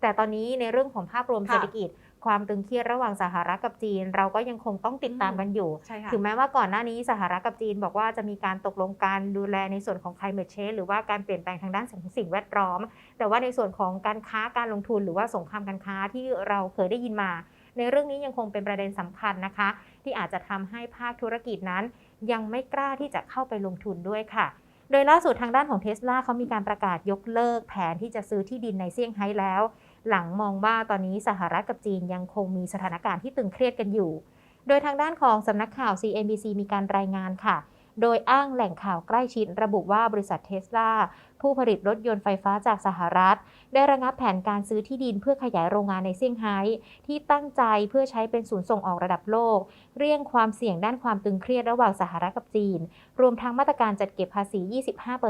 แต่ตอนนี้ในเรื่องของภาพรวมค่ะเศรษฐกิจ ความตึงเครียดระหว่างสหรัฐกับจีน เราก็ยังคงต้องติดตามกันอยู่ใช่ค่ะถึงแม้ว่าก่อนหน้านี้สหรัฐกับจีนบอกว่าจะมีการตกลงการดูแลในส่วนของ climate change หรือว่าการเปลี่ยนแปลงทางด้านสิ่งแวดล้อม แต่ว่าในส่วนของการค้าการลงทุนหรือว่าสงครามการค้าที่เราเคยได้ยินมา ในเรื่องนี้ยังคงเป็นประเด็นสำคัญนะคะ ที่อาจจะทำให้ภาคธุรกิจนั้น ยังไม่กล้าที่จะเข้าไปลงทุนด้วยค่ะ โดยล่าสุดทางด้านของเทสลาเขามีการประกาศยกเลิกแผนที่จะซื้อที่ดินในเซี่ยงไฮ้แล้ว หลังมองว่าตอนนี้สหรัฐกับจีนยังคงมีสถานการณ์ที่ตึงเครียดกันอยู่ โดยทางด้านของสำนักข่าว CNBC มีการรายงานค่ะ โดยอ้างแหล่งข่าวใกล้ชิดระบุว่าบริษัทเทสลาผู้ผลิตรถยนต์ไฟฟ้าจากสหรัฐ ได้ระงับแผนการซื้อที่ดินเพื่อขยายโรงงานในเซี่ยงไฮ้ที่ตั้งใจเพื่อใช้เป็นศูนย์ส่งออกระดับโลก เรี่ยงความเสี่ยงด้านความตึงเครียดระหว่างสหรัฐกับจีน รวมทั้งมาตรการจัดเก็บภาษี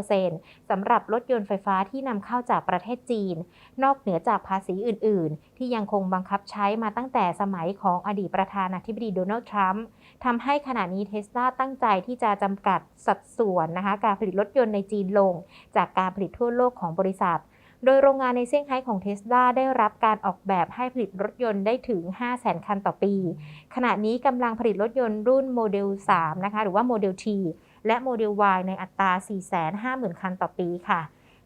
25%สำหรับรถยนต์ไฟฟ้าที่นำเข้าจากประเทศจีน นอกเหนือจากภาษีอื่น ๆ ที่ยังคงบังคับใช้มาตั้งแต่สมัยของอดีตประธานาธิบดีโดนัลด์ทรัมป์ทำให้ขณะนี้เทสลาตั้งใจที่จะจำกัดสัดส่วนนะคะการผลิตรถยนต์ในจีนลง จากการผลิตทั่วโลกของบริษัท โดยโรงงานในเซี่ยงไฮ้ของเทสลาได้รับการออกแบบให้ผลิตรถยนต์ได้ถึง 500,000 คันต่อปี ขณะนี้กำลังผลิตรถยนต์รุ่นโมเดล 3 นะคะหรือว่าโมเดล T และโมเดล Y ในอัตรา 450,000 คันต่อปีค่ะ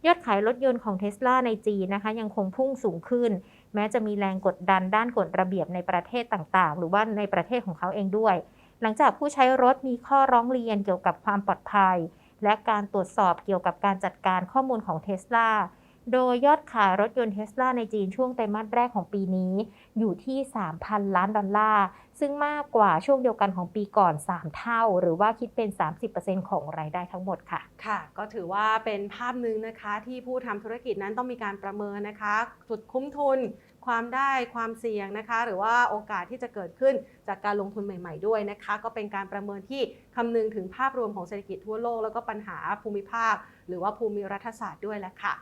ยอดขายรถยนต์ของเทสลาในจีนนะคะยังคงพุ่งสูงขึ้น แม้จะมีแรงกดดันด้านกฎระเบียบในประเทศต่างๆ หรือว่าในประเทศของเขาเองด้วย หลังจากผู้ใช้รถมีข้อร้องเรียนเกี่ยวกับความปลอดภัย และการตรวจสอบเกี่ยวกับการจัดการข้อมูลของเทสลาโดยยอดขายรถยนต์เทสลาในจีนช่วงไตรมาสแรกของปีนี้ อยู่ที่ 3,000 ล้านดอลลาร์ ซึ่งมากกว่าช่วงเดียวกันของปีก่อน 3 เท่า หรือว่าคิดเป็น 30%ของรายได้ทั้งหมดค่ะ ค่ะ ก็ถือว่าเป็นภาพหนึ่งนะคะที่ผู้ทำธุรกิจนั้นต้องมีการประเมินนะคะจุดคุ้มทุน ความได้ความเสี่ยงนะคะ หรือว่าโอกาสที่จะเกิดขึ้นจากการลงทุนใหม่ ๆ ด้วยนะคะ ก็เป็นการประเมินที่คำนึงถึงภาพรวมของเศรษฐกิจทั่วโลก แล้วก็ปัญหาภูมิภาค หรือว่าภูมิรัฐศาสตร์ด้วยแหละค่ะ